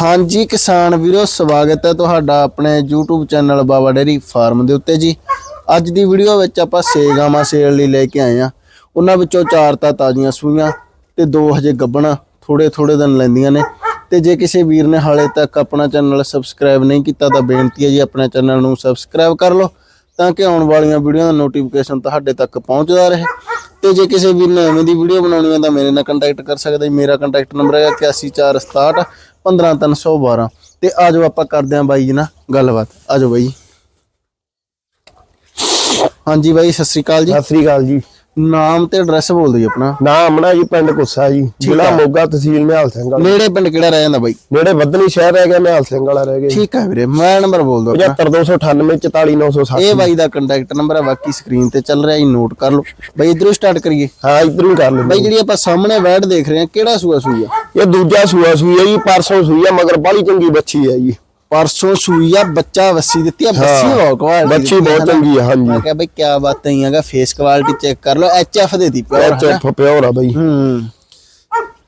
ਹਾਂਜੀ ਕਿਸਾਨ ਵੀਰੋ, ਸਵਾਗਤ ਹੈ ਤੁਹਾਡਾ ਆਪਣੇ YouTube channel Baba dairy farm ਦੇ ਉੱਤੇ ਜੀ। ਅੱਜ ਦੀ ਵੀਡੀਓ ਵਿੱਚ ਆਪਾਂ ਸੇਗਾਵਾਂ ਸੇਲ ਲਈ ਲੈ ਕੇ ਆਏ ਆ ਉਹਨਾਂ ਵਿੱਚੋਂ ਚਾਰ ਤਾਂ ਤਾਜ਼ੀਆਂ ਸੂਈਆਂ ਤੇ ਦੋ ਹਜੇ ਗੱਬਣਾ ਥੋੜੇ ਥੋੜੇ ਦਿਨ ਲੈਂਦੀਆਂ ਨੇ। ਤੇ ਜੇ ਕਿਸੇ ਵੀਰ ਨੇ ਹਾਲੇ ਤੱਕ ਆਪਣਾ ਚੈਨਲ ਸਬਸਕ੍ਰਾਈਬ ਨਹੀਂ ਕੀਤਾ ਤਾਂ ਬੇਨਤੀ ਹੈ ਜੀ ਆਪਣੇ ਚੈਨਲ ਨੂੰ ਸਬਸਕ੍ਰਾਈਬ ਕਰ ਲਓ ਤਾਂ ਕਿ ਆਉਣ ਵਾਲੀਆਂ ਵੀਡੀਓ ਦਾ ਨੋਟੀਫਿਕੇਸ਼ਨ ਤੁਹਾਡੇ ਤੱਕ ਪਹੁੰਚਦਾ ਰਹੇ। ਤੇ ਜੇ ਕਿਸੇ ਵੀਰ ਨੇ ਐਵੇਂ ਦੀ ਵੀਡੀਓ ਬਣਾਉਣੀ ਹੈ ਤਾਂ ਮੇਰੇ ਨਾਲ ਕੰਟੈਕਟ ਕਰ ਸਕਦਾ ਜੀ। ਮੇਰਾ ਕੰਟੈਕਟ ਨੰਬਰ ਹੈ 8146 15312 ਤੇ ਆਜੋ ਆਪਾਂ ਕਰਦੇ ਆਂ ਬਾਈ ਜੀ ਨਾਲ ਗੱਲਬਾਤ। ਆਜੋ ਬਾਈ ਹਾਂਜੀ ਬਾਈ ਸਤਿ ਸ੍ਰੀ ਅਕਾਲ ਜੀ। ਸਤਿ ਸ੍ਰੀ ਅਕਾਲ ਜੀ। ਨਾਮ ਤੇ ਐਡਰੈਸ ਬੋਲ ਦਿਓ ਜੀ ਆਪਣਾ। ਨਾਮ ਅਮਨਾ ਜੀ ਪਿੰਡ ਕੁੱਸਾ ਜੀ। ਜ਼ਿਲ੍ਹਾ ਮੋਗਾ ਤਹਿਸੀਲ ਨਿਹਾਲ ਸਿੰਘ ਵਾਲਾ। ਨੇੜੇ ਪਿੰਡ ਕਿਹੜਾ ਰਹਿ ਜਾਂਦਾ ਬਾਈ? ਨੇੜੇ ਬੱਦਨੀ ਸ਼ਹਿਰ ਰਹਿ ਗਿਆ ਨਿਹਾਲ ਸਿੰਘ ਵਾਲਾ ਰਹਿ ਗਿਆ। ਠੀਕ ਹੈ ਵੀਰੇ ਮੈਂ ਨੰਬਰ ਬੋਲ ਦੋ 75298 44960 ਇਹ ਬਾਈ ਦਾ ਕੰਟੈਕਟ ਨੰਬਰ ਹੈ ਬਾਕੀ ਸਕਰੀਨ ਤੇ ਚੱਲ ਰਿਹਾ ਜੀ ਨੋਟ ਕਰ ਲਓ। ਬਾਈ ਇਧਰੋਂ ਸਟਾਰਟ ਕਰੀਏ। ਹਾਂ ਇਧਰੋਂ ਕਰ ਲੈਂਦੇ ਬਾਈ ਜਿਹੜੀ ਆਪਾਂ ਸਾਹਮਣੇ ਵੈਟ ਦੇਖ ਰਹੇ ਹਾਂ ਕਿਹੜਾ ਸੂਆ ਸੂਈ ਆ? ਇਹ ਦੂਜਾ ਸੂਆ ਸੂਈ ਹੈ ਜੀ ਪਰਸੋਂ ਸੂਈ ਹੈ ਮਗਰ ਬਾਲੀ ਚੰਗੀ ਬੱਚੀ ਹੈ ਜੀ। ਪਰਸੋਂ ਸੂਈ ਆ ਬੱਚਾ ਵੱਸੀ ਦਿੱਤੀ ਆ ਬੱਸੀ ਹਾਂ, ਬਹੁਤ ਕੁਆਲਿਟੀ ਬੱਚੀ ਬਹੁਤ ਚੰਗੀ ਆ, ਹਾਂਜੀ। ਮੈਂ ਕਿਹਾ ਬਈ ਕੀ ਬਾਤ ਹੈ ਹੈਗਾ ਫੇਸ ਕੁਆਲਿਟੀ ਚੈੱਕ ਕਰ ਲਓ ਐਚਐਫ ਦੇ ਦੀ ਪਿਓਰ ਐਚ ਐਫ ਪਿਓਰ ਆ ਬਈ। ਹੂੰ।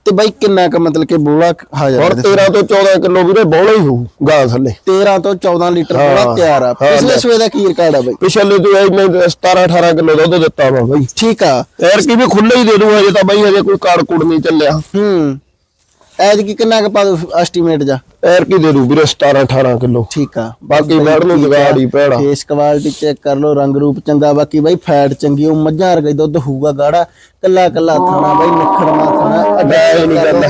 ਤੇ ਬਾਈ ਕਿੰਨਾ ਕ ਮਤਲਬ ਕਿ ਬੋਲਾ ਹਾਜ਼ਰ ਹੁਣ 13 ਤੋਂ 14 ਕਿਲੋ ਵੀਰੇ ਬੋਲਾ ਹੀ ਹੋਊ ਗਾਂ ਥੱਲੇ। 13 ਤੋਂ 14 ਲੀਟਰ ਬੋਲਾ ਤਿਆਰ ਆ। ਪਿਛਲੇ। ਸੂਏ ਦਾ ਕੀ ਰਿਕਾਰਡ ਆ ਬਾਈ? ਪਿਛਲੇ ਤੋਂ ਇਹਨੇ 17 18 ਕਿਲੋ ਦੁੱਧ ਦਿੱਤਾ ਵਾ ਬਈ। ਠੀਕ ਆ। ਐਰ ਕੀ ਵੀ ਖੁੱਲੇ ਹੀ ਦੇ ਦੂ ਹਜੇ ਤਾਂ ਬਈ ਹਜੇ ਕੋਈ ਕਾੜ ਕੁੜ ਨਹੀਂ ਚੱਲਿਆ। ਹੂੰ। ਐਜ ਕੀ ਕਿੰਨਾ ਕ ਪਾ ਐਸਟੀਮੇਟ ਜਾ? ਐਰ ਕੀ ਦੇ ਦੂ ਵੀਰੇ 17 18 ਕਿਲੋ। ਠੀਕ ਆ। ਬਾਕੀ ਮੈਡਮ ਨੂੰ ਜਗਾੜ ਹੀ ਪੈੜਾ ਫੇਸ ਕੁਆਲਿਟੀ ਚੈੱਕ ਕਰ ਲਓ ਰੰਗ ਰੂਪ ਚੰਗਾ ਬਾਕੀ ਬਾਈ ਫੈਟ ਚੰਗੀ ਉਹ ਮੱਝਾਂ ਵਰਗਾ ਦੁੱਧ ਹੋਊਗਾ ਗਾੜਾ। ਕੱਲਾ ਕੱਲਾ ਥਾਣਾ ਬਾਈ ਨਿਖੜਵਾ ਥਾਣਾ ਅੱਡਾ ਇਹ ਨਹੀਂ ਗੱਲ ਹੈ।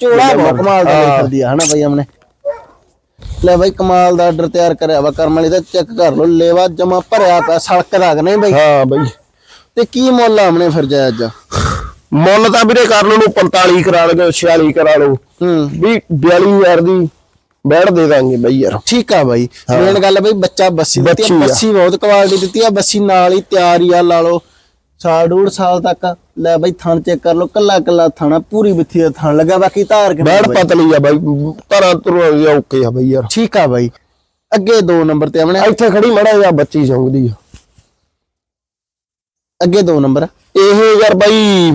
ਚੋੜਾ ਬਹੁਤ ਕਮਾਲ ਦਾ ਲਿਖਦੀ ਆ ਹਨਾ ਬਾਈ ਹਮਨੇ ਲੈ ਬਾਈ ਕਮਾਲ ਦਾ ਆਰਡਰ ਤਿਆਰ ਕਰਿਆ ਵਾ ਕਰਮ ਵਾਲੀ ਦਾ ਚੈੱਕ ਕਰ ਲਓ ਲੇਵਾ ਜਮਾ ਭਰਿਆ ਪਿਆ ਸੜਕ ਰਗ ਨਹੀਂ ਬਾਈ? ਹਾਂ ਬਈ। ਤੇ ਕੀ ਮੁੱਲ ਆ ਹਮਨੇ ਫਿਰ ਜਾਇਜ਼? ਜਾ ਮੁੱਲ ਤਾਂ ਵੀਰੇ ਕਰ ਲਓ ਨੂੰ 45 ਕਰਾ ਲਓ 46 ਕਰਾ ਲਓ। ਹੂੰ। ਵੀ 42000 ਦੀ ਬੈਠ ਦੇ ਦਾਂਗੇ ਬਈ ਯਾਰ। ਠੀਕ ਆ ਬਾਈ। ਮੇਨ ਗੱਲ ਬਾਈ ਬੱਚਾ ਬੱਸੀ ਦਿੱਤੀ ਆ। ਬੱਸੀ ਬਹੁਤ ਕੁਆਲਿਟੀ ਦਿੱਤੀ ਆ। ਬੱਸੀ ਨਾਲ ਹੀ ਤਿਆਰ ਹੀ ਆ ਲਾ ਲਓ। ਸਾਲ ਡੂਢ ਸਾਲ ਤੱਕ। ਲੈ ਬਾਈ ਥਣ ਚੈੱਕ ਕਰ ਲਓ। ਕੱਲਾ ਕੱਲਾ ਥਾਣਾ ਪੂਰੀ ਬਿੱਥੀ ਦਾ ਥਣ ਲੱਗਾ। ਬਾਕੀ ਧਾਰ ਕੇ ਬੈਠ ਪਤਲੀ ਆ ਬਾਈ। ਤਰਾ ਤੁਰ ਓਕੇ ਆ ਬਈ ਯਾਰ। ਠੀਕ ਆ ਬਾਈ। ਅੱਗੇ 2 ਨੰਬਰ ਤੇ ਆਵਣੇ ਇੱਥੇ ਖੜੀ ਮੜਾ ਜਾ ਬੱਚੀ ਚੌਂਕਦੀ ਆ। ਅੱਗੇ 2 ਨੰਬਰ ਇਹ ਯਾਰ ਬਾਈ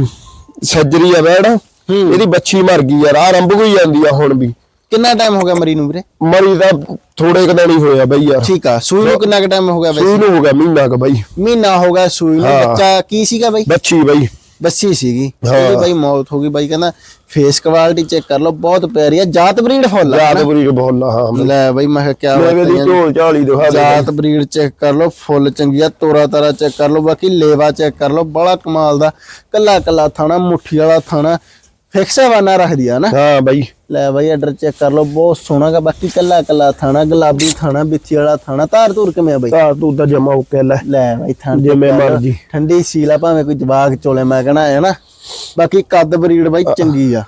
ਸੱਜਰੀ ਆ ਬੈੜ ਇਹਦੀ ਬੱਚੀ ਮਰ ਗਈ ਯਾਰ ਆ ਰੰਭ ਹੋਈ ਜਾਂਦੀ ਆ ਹੁਣ ਵੀ। ਕਿੰਨਾ ਟਾਈਮ ਹੋ ਗਿਆ ਮਰੀ ਨੂੰ ਵੀਰੇ? ਮਰੀ ਦਾ ਥੋੜੇ ਕੁ ਦਿਨ ਹੀ ਹੋਇਆ ਬਈ ਯਾਰ ਠੀਕ ਆ ਸੂਈ ਨੂੰ ਕਿੰਨਾ ਟਾਈਮ ਹੋ ਗਿਆ ਬਾਈ? ਸੂਈ ਨੂੰ ਹੋ ਗਿਆ ਮਹੀਨਾ ਕ ਬਾਈ। ਮਹੀਨਾ ਹੋ ਗਿਆ ਸੂਈ ਨੂੰ। ਬੱਚਾ ਕੀ ਸੀਗਾ ਬਾਈ? ਬੱਚੀ ਬਾਈ। ਬੱਸੀ ਸੀਗੀ। ਉਹਦੀ ਬਾਈ ਮੌਤ ਹੋ ਗਈ। ਬਾਈ ਕਹਿੰਦਾ ਫੇਸ ਕੁਆਲਿਟੀ ਚੈੱਕ ਕਰ ਲਓ ਬਹੁਤ ਪਿਆਰੀ ਆ। ਜਾਤ ਬਰੀਡ ਫੁੱਲ ਆ ਯਾਦ ਬਰੀ ਬੋਲਾ ਹਾਂ। ਲੈ ਬਾਈ ਮੈਂ ਕਿਹਾ ਮੈਂ ਕਿਆ ਦੀ ਢੋਲ ਝਾਲੀ ਦਿਖਾ ਦੇ ਜਾਤ ਬਰੀਡ ਚੈੱਕ ਕਰ ਲਓ ਫੁੱਲ ਚੰਗੀ ਆ। ਤੋਰਾ ਤਾਰਾ ਚੈੱਕ ਕਰ ਲਓ ਬਾਕੀ ਲੇਵਾ ਚੈੱਕ ਕਰ ਲਓ ਬੜਾ ਕਮਾਲ ਦਾ। ਕੱਲਾ ਕੱਲਾ ਥਾਣਾ ਮੁੱਠੀ ਵਾਲਾ ਥਾਣਾ। ਫਿਕਸ ਵਾਨਾ ਰੱਖਦੀ ਆ ਨਾ। ਹਾਂ ਬਾਈ। ਲੈ ਬਾਈ ਆਰਡਰ ਚੈੱਕ ਕਰ ਲਓ ਬਹੁਤ ਸੋਹਣਾ ਗਾ ਬਾਕੀ ਕੱਲਾ ਕੱਲਾ ਥਾਣਾ ਗੁਲਾਬੀ ਥਾਣਾ ਬਿੱਥੀ ਵਾਲਾ ਥਾਣਾ ਧਾਰ ਧੂਰ ਕਿਵੇਂ ਆ ਬਾਈ? ਤਾਂ ਤੂੰ ਤਾਂ ਜਮਾ ਓਕੇ ਲੈ। ਲੈ ਬਾਈ ਥਾਣ ਜਿਵੇਂ ਮਰਜ਼ੀ। ਠੰਡੀ ਸੀਲ ਭਾਵੇਂ ਕੋਈ ਜਵਾਗ ਚੋਲੇ ਮੈਂ ਕਹਣਾ ਹੈ ਨਾ। ਬਾਕੀ ਕੱਦ ਬਰੀਡ ਬਾਈ ਚੰਗੀ ਆ।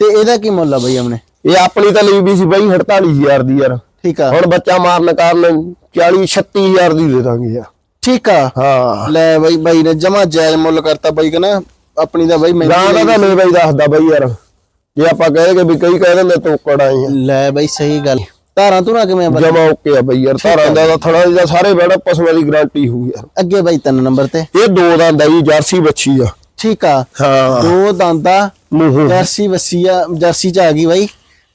ਤੇ ਇਹਦਾ ਕੀ ਮੁੱਲ ਆ ਬਾਈ ਆਪਣੇ? ਇਹ ਆਪਣੀ ਤਾਂ ਲਈ ਵੀ ਸੀ ਬਾਈ 48000 ਦੀ ਯਾਰ। ਠੀਕ ਆ। ਹੁਣ ਬੱਚਾ ਮਾਰਨ ਕਾਰਨ 40 36000 ਦੀ ਦੇ ਦਾਂਗੇ ਯਾਰ। ਠੀਕ ਆ। ਹਾਂ। ਲੈ ਬਾਈ ਬਾਈ ਨੇ ਜਮਾ ਜਾਇਜ਼ ਮੁੱਲ ਕਰਤਾ ਬਾਈ ਕਹਿੰਦਾ। ਆਪਣੀ ਦਾ ਬਾਈ ਗਾਂ ਮਹਿੰਗੀ ਦਾ ਤਾਂ ਨਹੀਂ ਬਾਈ ਦੱਸਦਾ ਬਾਈ ਯਾਰ। ਜੇ ਆਪਾਂ ਕਹੇਗੇ ਵੀ ਕਈ ਕਹਿ ਦਿੰਦੇ ਤੋਕੜ ਆਈ ਆ। ਲੈ ਬਾਈ ਸਹੀ ਗੱਲ। ਧਾਰਾਂ ਧੁਰਾਂ ਕਿਵੇਂ ਆ ਬਾਈ? ਜਮਾ ਓਕੇ ਆ ਬਾਈ ਯਾਰ ਧਾਰਾਂ ਦਾ ਤਾਂ ਥੜਾ ਦਾ ਸਾਰੇ ਬੈੜਾ ਪਸ਼ੂਆਂ ਦੀ ਗਾਰੰਟੀ ਹੋਊ ਯਾਰ। ਅੱਗੇ ਬਾਈ ਤਿੰਨ ਨੰਬਰ ਤੇ। ਇਹ ਦੋ ਦੰਦ ਆ ਜੀ ਜਰਸੀ ਬੱਚੀ ਆ। ਠੀਕ ਆ। ਹਾਂ। ਦੋ ਦੰਦਾ ਜਰਸੀ ਵਸੀਆ ਜਰਸੀ ਚ ਆ ਗਈ ਬਾਈ।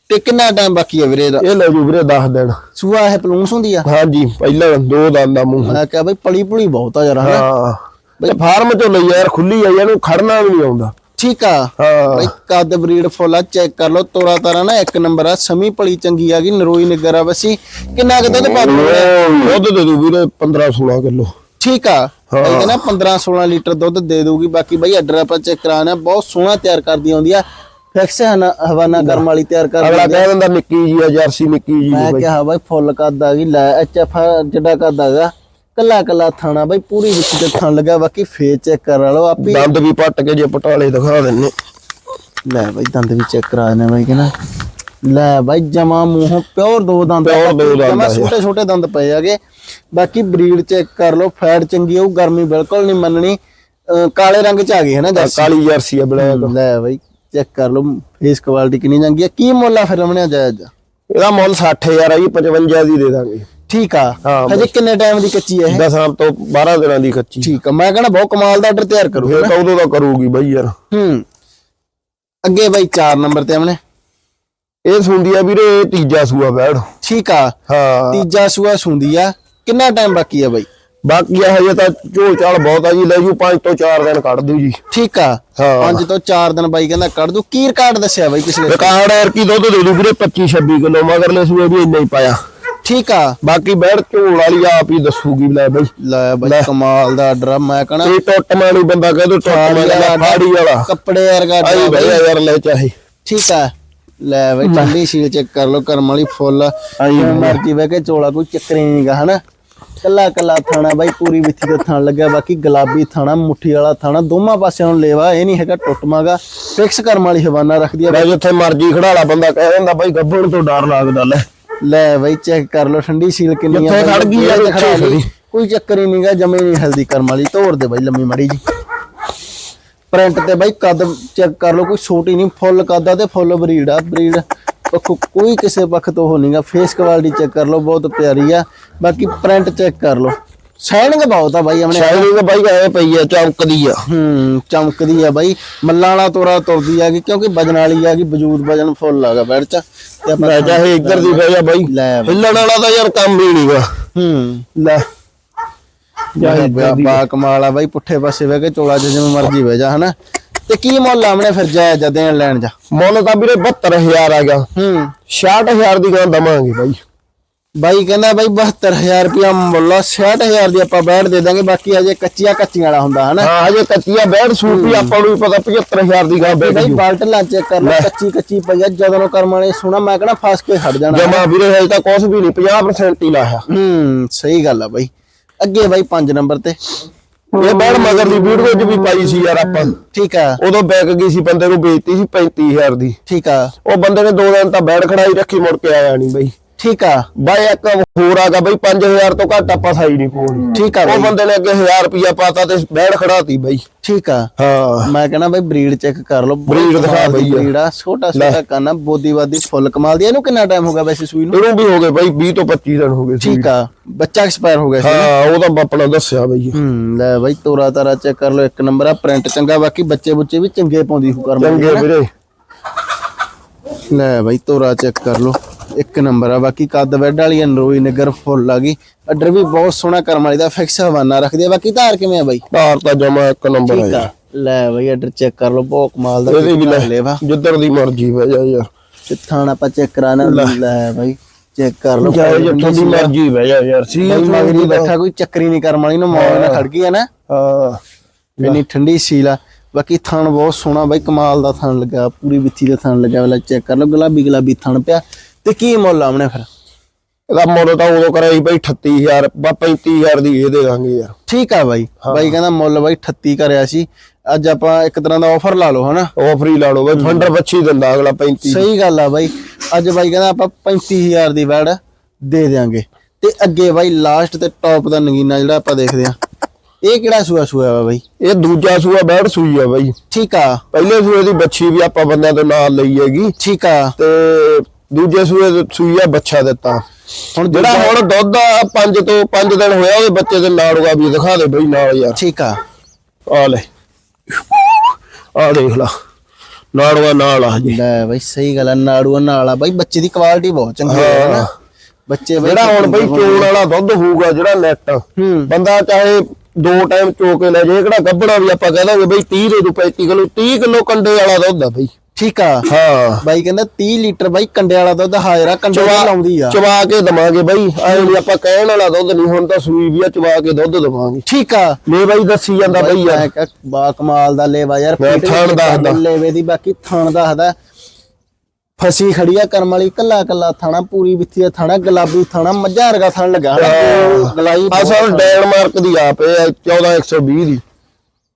ਤੇ ਕਿੰਨਾ ਟਾਈਮ ਬਾਕੀ ਆ ਵੀਰੇ ਇਹਦਾ? ਇਹ ਲੈ ਜੂ ਵੀਰੇ 10 ਦਿਨ। ਸੂਆ ਹੈ ਪਲੂਨਸ ਹੁੰਦੀ ਆ? ਹਾਂਜੀ ਪਹਿਲਾਂ ਦੋ ਦੰਦ ਦਾ ਮੂੰਹ। ਮੈਂ ਕਿਹਾ ਬਾਈ ਪਲੀ ਪੁਲੀ ਬਹੁਤ ਆ ਯਾਰ ਹਾਂ। ਬਈ ਫਾਰਮ ਚੋਂ ਲਈ ਯਾਰ ਖੁੱਲੀ ਆ ਇਹਨੂੰ ਖੜਨਾ ਵੀ ਨਹੀਂ ਆਉਂਦਾ। ਠੀਕ ਆ। ਹਾਂ। ਬਾਈ ਕੱਦ ਬਰੀਡ ਫੁੱਲ ਆ ਚੈੱਕ ਕਰ ਲਓ ਤੋਰਾ ਤਾਰਾ ਨਾ ਇੱਕ ਨੰਬਰ ਆ ਸਮੀ ਪਲੀ ਚੰਗੀ ਆ ਗਈ ਨਰੋਈ ਨਿਗਰ ਆ ਵਸੀ। ਕਿੰਨਾ ਕੁ ਦੁੱਧ ਪਾ ਦੂੰਗਾ ਦੁੱਧ ਦੇ ਦੂ ਵੀਰੇ 15 16 ਕਿਲੋ। ਠੀਕ ਆ। ਬਾਈ ਕਹਿੰਦਾ 15 16 ਲੀਟਰ ਦੁੱਧ ਦੇ ਦਊਗੀ ਬਾਕੀ ਬਾਈ ਆਰਡਰ ਆਪਾਂ ਚੈੱਕ ਕਰਾਣਾ ਬਹੁਤ ਸੋਹਣਾ ਤਿਆਰ ਕਰਦੀ ਆਉਂਦੀ ਆ। ਫਿਕਸ ਹਵਾਨਾ ਕਰਮ ਵਾਲੀ ਤਿਆਰ ਕਰਦੀ ਅਗਲਾ ਕਹਿ ਦਿੰਦਾ ਨਿੱਕੀ ਜੀ ਆ ਜਰਸੀ ਨਿੱਕੀ ਜੀ ਮੈਂ ਕਿਹਾ ਬਾਈ ਫੁੱਲ ਕੱਦ ਆ ਗਈ ਲੈ ਐਚਐਫ ਜਿਹੜਾ ਕੱਦ ਆਗਾ ਕੱਲਾ ਕੱਲਾ ਥਾਣਾ ਬਾਈ ਪੂਰੀ ਵਿੱਚ ਤੇ ਥਣ ਲੱਗਾ ਬਾਕੀ ਫੇਸ ਚੈੱਕ ਕਰ ਲਓ ਆਪੀ ਦੰਦ ਵੀ ਪੱਟ ਕੇ ਜੇ ਪਟਾਲੇ ਦਿਖਾ ਦਿੰਨੇ। ਲੈ ਬਾਈ ਦੰਦ ਵੀ ਚੈੱਕ ਕਰਾ ਦੇਣੇ ਬਾਈ ਕਹਿੰਦਾ ਲੈ ਬਾਈ ਜਮਾ ਮੂੰਹੋਂ ਪਿਓਰ ਦੋ ਦੰਦ Pure ਦੋ ਦੰਦ ਆ। ਛੋਟੇ ਛੋਟੇ ਦੰਦ ਪਏ ਹੈਗੇ। ਬਾਕੀ ਬਰੀਡ ਚੈੱਕ ਕਰ ਲਓ ਫੈਟ ਚੰਗੀ ਹੋਊ ਗਰਮੀ ਬਿਲਕੁਲ ਨਹੀਂ ਮੰਨਣੀ। ਕਾਲੇ ਰੰਗ ਚ ਆ ਗਈ ਹੈ ਨਾ ਜਰਸੀ? ਕਾਲੀ ਜਰਸੀ ਆ ਬਲੈਕ ਲੈ ਬਾਈ ਚੈੱਕ ਕਰ ਲਓ ਫੇਸ ਕੁਆਲਿਟੀ ਕਿੰਨੀ ਚੰਗੀ ਆ। ਕੀ ਮੁੱਲ ਆ ਫਿਰ ਰਮਣਿਆ ਜਾਇਜ਼? ਇਹਦਾ ਮੁੱਲ 60000 ਆ ਜੀ 55 ਦੀ ਦੇ ਦਾਂਗੇ। ਠੀਕ ਆ। ਹਾਂ ਹਜੇ ਕਿੰਨੇ ਟਾਈਮ ਦੀ ਕੱਚੀ ਹੈ ਇਹ? ਦਸਾਂ ਤੋਂ 12 ਦਿਨਾਂ ਦੀ ਕੱਚੀ। ਠੀਕ ਆ ਮੈਂ ਕਹਿੰਦਾ ਬਹੁਤ ਕਮਾਲ ਦਾ ਆਰਡਰ ਤਿਆਰ ਕਰੋ ਫੇਰ ਤਾਂ ਉਦੋਂ ਦਾ ਕਰੂਗੀ ਬਾਈ ਯਾਰ। ਹੂੰ। ਅੱਗੇ ਬਾਈ 4 ਨੰਬਰ ਤੇ ਆਮਨੇ ਇਹ ਸੁੰਦੀ ਆ ਵੀਰੇ ਇਹ ਤੀਜਾ ਸੂਆ ਬੈੜ। ਠੀਕ ਆ। ਹਾਂ। ਤੀਜਾ ਸੂਆ ਸੁੰਦੀ ਆ। ਕਿੰਨਾ ਟਾਈਮ ਬਾਕੀ ਆ ਬਾਈ? ਬਾਕੀ ਆ ਹਜੇ ਤਾਂ ਝੋਲ ਚਾਲ ਬਹੁਤ ਆ ਜੀ ਲੈ ਜੂ 5 ਤੋਂ 4 ਦਿਨ ਕੱਢ ਦੂ ਜੀ। ਠੀਕ ਆ। ਹਾਂ। ਪੰਜ ਤੋਂ 4 ਦਿਨ ਬਾਈ ਕਹਿੰਦਾ ਕੱਢ ਦੂ। ਕੀ ਰਿਕਾਰਡ ਦੱਸਿਆ ਬਾਈ ਪਿਛਲੇ ਰਿਕਾਰਡ ਐਰ ਕੀ ਦੁੱਧ ਦੇ ਦੂ ਵੀਰੇ 25 26 ਕਿਲੋ ਮਗਰਲੇ ਸੂਏ ਵੀ ਇੰਨਾ ਹੀ ਪਾਇਆ। ਠੀਕ ਆ। ਬਾਕੀ ਬੈੜ ਝੋਲ ਵਾਲੀ ਆਪ ਹੀ ਦੱਸੂਗੀ ਲੈ ਬਈ। ਲੈ ਬਾਈ ਕਮਾਲ ਦਾ ਆਰਡਰ ਆ ਮੈਂ ਕਹਣਾ ਇਹ ਟੁੱਟ ਮਾਣੀ ਬੰਦਾ ਕਹਿ ਦੋ ਟੁੱਟ ਮਾਣੀ ਫਾੜੀ ਵਾਲਾ। ਕੱਪੜੇ ਵਰਗਾ ਆਈ ਬਈ ਬਾਈ। ਯਾਰ ਲੈ ਚਾਹੇ ਠੀਕ ਆ। ਲੈ ਬਈ ਠੰਡੀ ਸੀਲ ਚੈੱਕ ਕਰ ਲਓ ਕਰਮ ਵਾਲੀ ਫੁੱਲ। ਮਰਜ਼ੀ ਵੇ ਕੇ ਚੋਲਾ ਕੋਈ ਚੱਕਰ ਹੀ ਨਹੀਂਗਾ ਹਨਾ? ਕੱਲਾ ਕੱਲਾ ਥਾਣਾ ਬਾਈ ਪੂਰੀ ਵਿੱਥੀ ਤੇ ਥਾਣ ਲੱਗਿਆ ਬਾਕੀ ਗੁਲਾਬੀ ਥਾਣਾ ਮੁੱਠੀ ਵਾਲਾ ਥਾਣਾ ਦੋਵਾਂ ਪਾਸਿਆਂ ਨੂੰ ਲੇਵਾ ਇਹ ਨਹੀਂ ਹੈਗਾ ਟੁੱਟਮਾਗਾ ਫਿਕਸ ਕਰਮ ਵਾਲੀ ਹਵਾਨਾ ਰੱਖਦੀ ਆ। ਮੈਂ ਜਿੱਥੇ ਮਰਜ਼ੀ ਖੜਾਲਾ ਬੰਦਾ ਕਹਿ ਦਿੰਦਾ ਬਾਈ ਗੱਭਣ ਤੋਂ ਡਰ ਲੱਗਦਾ ਲੈ। ਲੈ ਬਈ ਚੈੱਕ ਕਰ ਲਓ ਠੰਡੀ ਸੀਲ ਕਿੰਨੀ ਜਿੱਥੇ ਬਾਈ, ਖੜ ਗਈ ਆ, ਖੜਾ ਲਈ। ਕੋਈ ਚੱਕਰ ਹੀ ਨਹੀਂਗਾ ਜਮੇ ਨਹੀਂ ਹਲਦੀ ਕਰਮ ਵਾਲੀ। ਤੋੜ ਦੇ ਬਾਈ ਲੰਮੀ ਮੜੀ ਜੀ। ਪ੍ਰਿੰਟ ਤੇ ਬਾਈ ਕੱਦ ਚੈੱਕ ਕਰ ਲਓ ਕੋਈ ਛੋਟੀ ਨਹੀਂ ਫੁੱਲ ਕੱਦ ਆ ਤੇ ਫੁੱਲ ਬਰੀਡ ਆ ਬਰੀਡ ਪੱਖੋਂ ਕੋਈ ਕਿਸੇ ਪੱਖ ਤੋਂ ਉਹ ਨਹੀਂਗਾ। ਫੇਸ ਕੁਆਲਿਟੀ ਚੈੱਕ ਕਰ ਲਓ ਬਹੁਤ ਪਿਆਰੀ ਆ। ਬਾਕੀ ਪ੍ਰਿੰਟ ਚੈੱਕ ਕਰ ਲਓ। ਸ਼ਾਈਨਿੰਗ ਬਹੁਤ ਆ ਬਾਈ ਆਪਣੇ ਸ਼ਾਇਦ ਬਾਈ ਐ ਪਈ ਆ ਚੌਂਕਦੀ ਆ। ਹੂੰ ਚਮਕਦੀ ਆ ਬਾਈ। ਮੱਲਾਂ ਵਾਲਾ ਤੋਰਾ ਤੁਰਦੀ ਆ ਗਈ ਕਿਉਂਕਿ ਵਜਨ ਵਾਲੀ ਆ ਗਈ ਵਜੂਦ ਵਜਨ ਫੁੱਲ ਆਗਾ ਬੈੜ ਚ। ਤੇ ਆਪਾਂ ਮੈਂ ਚਾਹੇ ਇੱਧਰ ਦੀ ਬਹਿ ਜਾ ਬਾਈ। ਹਿੱਲਣ ਵਾਲਾ ਤਾਂ ਯਾਰ ਕੰਮ ਹੀ ਨਹੀਂਗਾ ਹੂੰ। ਲੈ। ਜਾਹੇ ਬਾ ਕਮਾਲ ਆ ਬਾਈ ਪੁੱਠੇ ਪਾਸੇ ਬਹਿ ਕੇ ਚੋਲਾ ਜਿਵੇਂ ਮਰਜ਼ੀ ਬਹਿ ਜਾ ਹਨਾ? ਤੇ ਕੀ ਮੁੱਲ ਆਮਣੇ ਫਿਰ ਜਾਇ ਜਾਂ ਦੇਣ ਲੈਣ ਜਾ? ਮੁੱਲ ਤਾਂ ਵੀਰੇ 72000 ਆ ਗਿਆ ਹੂੰ। 66000 ਦੀ ਗਾਂ ਦਵਾਂਗੇ ਬਾਈ। ਬਾਈ ਕਹਿੰਦਾ ਬਾਈ 72000 ਰੁਪਇਆ ਮੁੱਲ ਆ, 66000 ਦੀ ਆਪਾਂ ਬੈਠ ਦੇ ਦਾਂਗੇ ਬਾਕੀ ਅਜੇ ਕੱਚੀਆਂ ਕੱਚੀਆਂ ਵਾਲਾ ਹੁੰਦਾ ਹਨਾ? ਹਾਂ। ਹਜੇ ਕੱਚੀਆ ਬੈੜ ਸੂਪੀ ਆਪਾਂ ਨੂੰ ਵੀ ਪਤਾ 75000 ਦੀ ਗਾਂ ਬਾਈ ਬੈਠੀ। ਬਾਲਟ ਲਾਂ ਚੈੱਕ ਕਰ ਲਓ ਕੱਚੀ ਕੱਚੀ ਪਈ ਆ ਜਦੋਂ ਨੂੰ ਕਰਮ ਵਾਲੇ ਸੁਣਾ ਮੈਂ ਕਹਿੰਦਾ ਫਸ ਕੇ ਖੜ ਜਾਣਾ। ਜਮਾ ਵੀਰੇ ਹਜੇ ਤਾਂ ਕੁਝ ਵੀ ਨਹੀਂ 50% ਹੀ ਲਾਇਆ। ਹੂੰ ਸਹੀ ਗੱਲ ਆ ਬਾਈ। ਅੱਗੇ ਬਾਈ 5 ਨੰਬਰ ਤੇ। ਇਹ ਬੈੜ ਮਗਰ ਦੀ ਵੀਡੀਓ 'ਚ ਵੀ ਪਾਈ ਸੀ ਯਾਰ ਆਪਾਂ। ਠੀਕ ਆ। ਉਦੋਂ ਬੈਕ ਗਈ ਸੀ ਬੰਦੇ ਨੂੰ ਵੇਚਤੀ ਸੀ 35000 ਦੀ। ਠੀਕ ਆ। ਉਹ ਬੰਦੇ ਨੇ ਦੋ ਦਿਨ ਤਾਂ ਬੈੜ ਖੜਾਈ ਰੱਖੀ ਮੁੜ ਕੇ ਆਇਆ ਨਹੀਂ ਬਾਈ। ਠੀਕ ਆ ਬਾਈ ਇੱਕ ਹੋਰ ਆਗਾ ਬਈ 5000 ਤੋਂ ਘੱਟ ਆਪਾਂ ਸਾਈ ਨਹੀਂ ਪਾਉਣੀ ਠੀਕ ਆ ਉਹ ਬਾਈ। ਬੰਦੇ ਨੇ ਅੱਗੇ 1000 ਰੁਪਿਆ ਪਾਤਾ ਤੇ ਬੈੜ ਖੜਾਤੀ ਬਾਈ। ਠੀਕ ਆ। ਹਾਂ। ਮੈਂ ਕਹਿੰਦਾ ਬਾਈ ਬਰੀਡ ਚੈੱਕ ਕਰ ਲਓ Breed ਦਿਖਾ ਬਈ ਯਾਰ। ਆ ਛੋਟਾ ਛੋਟਾ ਕੰਨ ਆ ਬੋਦੀਵਾਦੀ ਫੁੱਲ ਕਮਾਲ ਦੀ ਇਹਨੂੰ ਕਿੰਨਾ ਟਾਈਮ ਹੋ ਗਿਆ ਵੈਸੇ ਸੂਈ ਨੂੰ? ਇਹਨੂੰ ਵੀ ਹੋ ਗਏ ਬਾਈ 20 ਤੋਂ 25 ਦਿਨ ਹੋ ਗਏ ਸੀ ਠੀਕ ਆ। ਬੱਚਾ ਐਕਸਪਾਇਰ ਹੋ ਗਿਆ ਸੀ ਹਾਂ ਉਹ ਤਾਂ ਆਪਣਾ ਦੱਸਿਆ ਬਈ। ਹੂੰ ਲੈ ਬਾਈ ਤੋਰਾ ਤਾਰਾ ਚੈੱਕ ਕਰ ਲਓ ਇੱਕ ਨੰਬਰ ਆ ਪ੍ਰਿੰਟ ਚੰਗਾ ਬਾਕੀ ਬੱਚੇ ਬੁੱਚੇ ਵੀ ਚੰਗੇ ਪਾਉਂਦੀ ਹੂ ਕਰਮ ਚੰਗੇ ਵੀਰੇ। ਲੈ ਬਾਈ ਤੋਰਾ ਚੈੱਕ ਕਰ ਲਓ। ਇੱਕ ਨੰਬਰ ਆ। ਬਾਕੀ ਕੱਦ ਬੈੱਡ ਵਾਲੀ ਨਰੋਈ ਨਗਰ ਫੁੱਲ ਆ ਗਈ। ਅੱਡਰ ਵੀ ਬਹੁਤ ਸੋਹਣਾ ਕਰਮ ਵਾਲੀ ਦਾ ਫਿਕਸ ਹਵਾਨਾ ਰੱਖਦੀ ਆ। ਬਾਕੀ ਧਾਰ ਕਿਵੇਂ ਆ ਬਾਈ? ਧਾਰ ਤਾਂ ਜਮਾ ਇੱਕ ਨੰਬਰ ਹੈ ਆ। ਲੈ ਬਾਈ ਅੱਡਰ ਚੈੱਕ ਕਰ ਲਓ। ਬਹੁਤ ਕਮਾਲ ਦਾ ਇਹਦੇ ਵੀ ਲੈ ਲੈਵਾ ਜਿੱਧਰ ਦੀ ਮਰਜ਼ੀ ਬਹਿ ਜਾ ਯਾਰ। ਥਾਣਾ ਆਪਾਂ ਚੈੱਕ ਕਰਾਣਾ ਲੈ। ਬਾਈ। ਚੈੱਕ ਕਰ ਲਓ। ਜਾਏ ਜਿੱਥੋਂ ਦੀ ਮਰਜ਼ੀ ਬਹਿ ਜਾ ਯਾਰ। ਸੀ ਮਗਰੀ ਬੈਠਾ ਕੋਈ ਚੱਕਰੀ ਨਹੀਂ ਕਰਮ ਵਾਲੀ ਨੂੰ ਮੌਜ ਨਾਲ ਖੜ ਗਈ ਆ ਨਾ। ਹਾਂ। ਇੰਨੀ ਠੰਡੀ ਸੀਲ ਆ। ਬਾਕੀ ਥਣ ਬਹੁਤ ਸੋਹਣਾ ਬਾਈ ਕਮਾਲ ਦਾ ਥਣ ਲੱਗਾ। ਪੂਰੀ ਵਿੱਥੀ ਦਾ ਥਣ ਲੱਗਾ। ਵਾਲਾ ਚੈੱਕ ਕਰ ਲਓ। ਗੁਲਾਬੀ ਗੁਲਾਬੀ ਥਣ ਪਿਆ। ਤੇ ਕੀ ਮੁੱਲ ਆਮਣੇ ਫਿਰ? ਇਹਦਾ ਮੁੱਲ ਤਾਂ ਉਦੋਂ ਕਰਿਆ ਸੀ ਬਾਈ 38000 ਬਾ 35000 ਦੀ ਇਹ ਦੇ ਦਾਂਗੇ ਯਾਰ। ਠੀਕ ਆ ਬਾਈ। ਬਾਈ ਕਹਿੰਦਾ ਮੁੱਲ ਬਾਈ 38 ਕਰਿਆ ਸੀ। ਅੱਜ ਆਪਾਂ ਇੱਕ ਤਰ੍ਹਾਂ ਦਾ ਆਫਰ ਲਾ ਲਓ ਹਨਾ? ਉਹ ਫ੍ਰੀ ਲਾ ਲਓ ਬਾਈ ਫੰਡਰ ਬੱਚੀ ਦਿੰਦਾ ਅਗਲਾ 35 ਸਹੀ ਗੱਲ ਆ ਬਾਈ। ਅੱਜ ਬਾਈ ਕਹਿੰਦਾ ਆਪਾਂ 35000 ਦੀ ਵੈੜ ਦੇ ਦਿਆਂਗੇ। ਤੇ ਅੱਗੇ ਬਾਈ ਲਾਸਟ ਤੇ ਟੌਪ ਦਾ ਨਗੀਨਾ ਜਿਹੜਾ ਆਪਾਂ ਦੇਖਦੇ ਆ ਇਹ ਕਿਹੜਾ ਸੂਆ ਸੂਆ ਵਾ ਬਾਈ? ਇਹ ਦੂਜਾ ਸੂਆ ਬੈੜ ਸੂਈ ਆ ਬਾਈ। ਠੀਕ ਆ। ਪਹਿਲੇ ਸੂਏ ਦੀ ਬੱਚੀ ਵੀ ਆਪਾਂ ਬੰਦਿਆਂ ਤੋਂ ਨਾਲ ਲਈ ਹੈਗੀ। ਠੀਕ ਆ। ਤੇ ਦੂਜੇ ਸੂਏ ਦੀ ਸੂਈ ਆ ਬੱਚਾ ਦਿੱਤਾ। ਹੁਣ ਜਿਹੜਾ ਹੁਣ ਦੁੱਧ ਆ 5 ਤੋਂ 5 ਦਿਨ ਹੋਇਆ ਉਹਦੇ ਬੱਚੇ ਦੇ ਨਾੜੂਆ ਵੀ ਦਿਖਾ ਦੇ ਬਈ ਨਾਲ ਯਾਰ ਠੀਕ ਆ। ਆ ਲੈ। ਆ ਦੇਖ ਲਾ। ਨਾੜੂਆ ਨਾਲ ਆ ਜੀ। ਲੈ ਬਾਈ ਸਹੀ ਗੱਲ ਆ ਨਾੜੂਆ ਨਾਲ ਆ। ਬਾਈ ਬੱਚੇ ਦੀ ਕੁਆਲਿਟੀ ਬਹੁਤ ਚੰਗੀ ਹੈ। ਨਾ। ਬੱਚੇ ਬਾਈ ਜਿਹੜਾ ਹੁਣ ਬਈ ਚੋਣ ਵਾਲਾ ਦੁੱਧ ਹੋਊਗਾ ਜਿਹੜਾ ਨੈਟ ਬੰਦਾ ਚਾਹੇ ਦੋ ਟਾਈਮ ਚੋ ਕੇ ਲੈ ਜੇ ਕਿਹੜਾ ਗੱਬੜਾ ਵੀ ਆਪਾਂ ਕਹਿ ਦਾਂਗੇ ਬਈ 30 ਦੇ ਰੁਪਏ 35 ਕਿਲੋ 30 ਕਿਲੋ ਕੰਡੇ ਵਾਲਾ ਦੁੱਧ ਆ ਬਈ। ਠੀਕ ਆ? ਹਾਂ। ਬਾਈ ਕਹਿੰਦਾ 30 ਲੀਟਰ ਬਾਈ ਕੰਡੇ ਵਾਲਾ ਦੁੱਧ ਹਾਜ਼ਰਾ ਕੰਡੇ ਚਵਾ ਲਾਉਂਦੀ ਆ। ਚਵਾ ਕੇ ਦਵਾਂਗੇ ਬਈ। ਐ ਨਹੀਂ ਆਪਾਂ ਕਹਿਣ ਵਾਲਾ ਦੁੱਧ ਨਹੀਂ ਹੁਣ ਤਾਂ ਸੂਈ ਵੀ ਆ ਚਵਾ ਕੇ ਦੁੱਧ ਦਵਾਂਗੇ। ਠੀਕ ਆ। ਲੈ ਬਾਈ ਦੱਸੀ ਜਾਂਦਾ ਬਈ ਯਾਰ ਬਾ ਕਮਾਲ ਦਾ ਲੇਵਾ ਯਾਰ ਮੈਂ ਥਣ ਦੱਸਦਾ। ਲੇਵੇ ਦੀ ਬਾਕੀ ਥਣ ਦੱਸਦਾ। ਫਸੀ ਖੜੀ ਆ ਕਰਮ ਵਾਲੀ ਕੱਲਾ ਕੱਲਾ ਥਾਣਾ ਪੂਰੀ ਵਿੱਥੀ ਦਾ ਥਾਣਾ ਗੁਲਾਬੀ ਥਾਣਾ ਮੱਝਾਂ ਵਰਗਾ ਥਣ ਲੱਗਾ ਗਲਾਈ ਅਸਲ ਡੈਨਮਾਰਕ ਦੀ ਆਪ ਇਹ 14120 ਦੀ।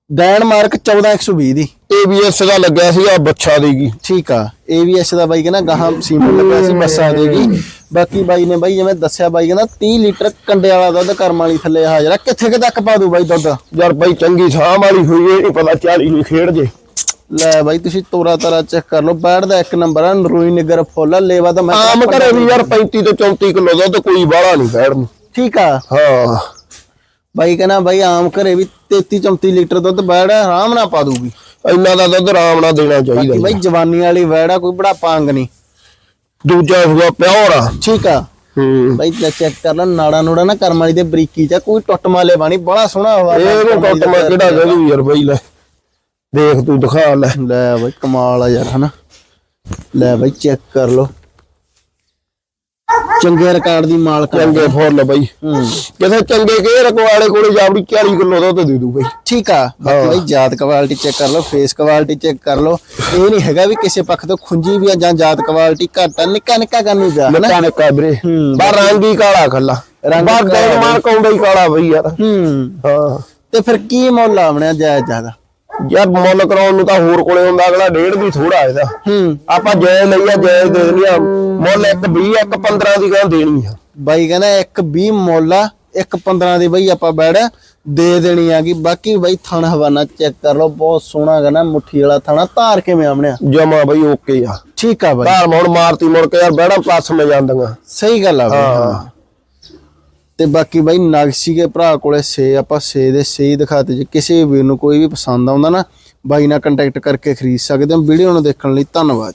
ਡੈਨਮਾਰਕ 14120 ਦੀ। ABS ਦਾ ਲੱਗਿਆ ਸੀ ਆ ਬੱਚਾ ਦੇਗੀ ਠੀਕ ਆ AVS ਦਾ ਬਾਈ ਕਹਿੰਦਾ ਗਾਹਾਂ ਸੀਮਨ ਲੱਗਿਆ ਸੀ ਬੱਸਾਂ ਦੇਗੀ ਬਾਕੀ ਬਾਈ ਨੇ ਬਾਈ ਜਿਵੇਂ ਦੱਸਿਆ ਬਾਈ ਕਹਿੰਦਾ 30 ਲੀਟਰ ਕੰਡੇ ਵਾਲਾ ਦੁੱਧ ਕਰਮ ਵਾਲੀ ਥੱਲੇ ਹਾਜ਼ਰ ਆ ਕਿੱਥੇ ਕਿ ਤੱਕ ਪਾ ਦੂ ਬਾਈ ਦੁੱਧ? ਯਾਰ ਬਾਈ ਚੰਗੀ ਸਾਹ ਵਾਲੀ ਹੋਈ ਨਹੀਂ ਪਤਾ 40 ਨੂੰ ਖੇਡ ਜੇ। ਲੈ ਬਾਈ ਤੁਸੀਂ ਤੋਰਾ ਤਾਰਾ ਚੈੱਕ ਕਰ ਲਓ ਬੈਠ ਦਾ ਇੱਕ ਨੰਬਰ ਆ ਨਰੂਈ ਨਿਗਰ ਫੁੱਲ ਲੇਵਾ ਤਾਂ ਮੈਂ ਆਮ ਘਰੇ ਵੀ ਯਾਰ 35 ਤੋਂ 34 ਕਿਲੋ ਦੁੱਧ ਕੋਈ ਬਾਹਲਾ ਨਹੀਂ ਬੈੜ ਨੂੰ। ਠੀਕ ਆ। ਹਾਂ। ਬਾਈ ਕਹਿੰਦਾ ਬਾਈ ਆਮ ਘਰੇ ਵੀ 33 34 ਲੀਟਰ ਦੁੱਧ ਬੈੜ ਆਰਾਮ ਨਾਲ ਪਾ ਦੂਗੀ। ਇੰਨਾ ਦਾ ਦੁੱਧ ਆਰਾਮ ਨਾਲ ਦੇਣਾ ਚਾਹੀਦਾ ਬਾਈ ਜਵਾਨੀ ਵਾਲੀ ਵੈੜ ਆ ਕੋਈ ਬੜਾ ਪਾਂਗ ਨਹੀਂ। ਦੂਜਾ ਸੂਆ ਪਿਓਰ। ਆ ਠੀਕ ਆ। ਬਾਈ ਚੈੱਕ ਕਰ ਲੈ ਨਾੜਾ ਨੂੜਾ ਨਾ ਕਰਮ ਵਾਲੀ ਦੇ ਬਰੀਕੀ ਚ ਕੋਈ ਟੁੱਟ ਮਾਲੇ ਬਾਣੀ ਬੜਾ ਸੋਹਣਾ ਹਵਾ ਇਹਨੂੰ ਕੱਟ ਮੈਂ ਕਿਹੜਾ ਦੇ ਦੂ ਯਾਰ ਬਈ ਲੈ। ਦੇਖ ਤੂੰ ਦਿਖਾ ਲੈ। ਲੈ ਬਾਈ ਕਮਾਲ ਆ ਯਾਰ ਹਨਾ। ਲੈ ਬਾਈ ਚੈੱਕ ਕਰ ਲੋ ਚੰਗੇ ਰਿਕਾਰਡ ਦੀ ਮਾਲਕ ਆ। ਚੰਗੇ ਫੁੱਲ ਬਈ। ਹੂੰ। ਕਿਸੇ ਚੰਗੇ ਕੇ ਰਕਵਾਲੇ ਕੋਲੇ ਜਾਵੜੀ 40 ਕਿਲੋ ਦੁੱਧ ਦੇ ਦੂ ਬਈ। ਠੀਕ ਆ। ਬਾਕੀ ਬਾਈ ਜਾਤ ਕੁਆਲਿਟੀ ਚੈੱਕ ਕਰ ਲਓ ਫੇਸ ਕੁਆਲਿਟੀ ਚੈੱਕ ਕਰ ਲਓ। ਇਹ ਨਹੀਂ ਹੈਗਾ ਵੀ ਕਿਸੇ ਪੱਖ ਤੋਂ ਖੁੰਜੀ ਵੀ ਆ ਜਾਂ ਜਾਤ ਕੁਆਲਿਟੀ ਘੱਟ ਆ ਨਿੱਕਾ ਨਿੱਕਾ ਕਰਨੀ ਪਿਆ ਹਨਾ? ਨਿੱਕਾ ਨਿੱਕਾ ਵੀਰੇ। ਹੂੰ। ਬਾ ਰੰਗ ਹੀ ਕਾਲਾ ਖੱਲਾ। ਰੰਗ ਬਾ ਕਾਲਾ। ਮਾਰ ਕੌਂਡਾ ਹੀ ਕਾਲਾ ਬਈ ਯਾਰ। ਹੂੰ। ਹਾਂ। ਤੇ ਫਿਰ ਕੀ ਮੁੱਲ ਆਵਣਿਆ ਜਾਇਜ਼ ਜ਼ਿਆਦਾ? ਯਾਰ ਮੁੱਲ ਕਰਾਉਣ ਨੂੰ ਤਾਂ ਹੋਰ ਕੋਲੇ ਹੁੰਦਾ ਅਗਲਾ ਡੇਢ ਵੀ ਥੋੜਾ ਇਹਦਾ। ਹੂੰ। ਆਪਾਂ ਜੈ ਲਈਆ ਜੈ ਦੇ ਦੇਣੀ ਆ ਮੁੱਲ ਇੱਕ 20 ਇੱਕ 15 ਦੀ ਗਾਂ ਦੇਣੀ ਆ। ਬਾਈ ਕਹਿੰਦਾ ਇੱਕ 20 ਮੁੱਲ ਆ ਇੱਕ 15 ਦੀ ਬਈ ਆਪਾਂ ਬੈੜ ਦੇ ਦੇਣੀ ਆਗੀ ਬਾਕੀ ਬਈ ਥਣ ਹਵਾਨਾ ਚੈੱਕ ਕਰ ਲਓ ਬਹੁਤ ਸੋਹਣਾ ਨਾ ਮੁੱਠੀ ਵਾਲਾ ਥਣਾ। ਧਾਰ ਕਿਵੇਂ ਆਵਣਿਆ ਜਮਾ ਬਈ ਓਕੇ ਆ। ਠੀਕ ਆ ਬਾਈ। ਧਾਰ ਮੋੜ ਮਾਰਤੀ ਮੁੜ ਕੇ ਯਾਰ ਬੜਾ ਪਲੱਸ ਮੈਂ ਜਾਂਦੀਆਂ। ਸਹੀ ਗੱਲ ਆ ਬਾਈ ਹਾਂ। ਹਾਂ ਤੇ ਬਾਕੀ ਬਾਈ ਨਗਸੀ ਕੇ ਭਰਾ ਕੋਲੇ ਸੇ ਆਪਾਂ ਸੇ ਦੇ ਸੇ ਹੀ ਦਿਖਾਤੇ ਜੇ। ਕਿਸੇ ਵੀਰ ਨੂੰ ਕੋਈ ਵੀ ਪਸੰਦ ਆਉਂਦਾ ਨਾ, ਬਾਈ ਨਾਲ ਕੰਟੈਕਟ ਕਰਕੇ ਖਰੀਦ ਸਕਦੇ ਹੋ। ਵੀਡੀਓ ਨੂੰ ਦੇਖਣ ਲਈ ਧੰਨਵਾਦ।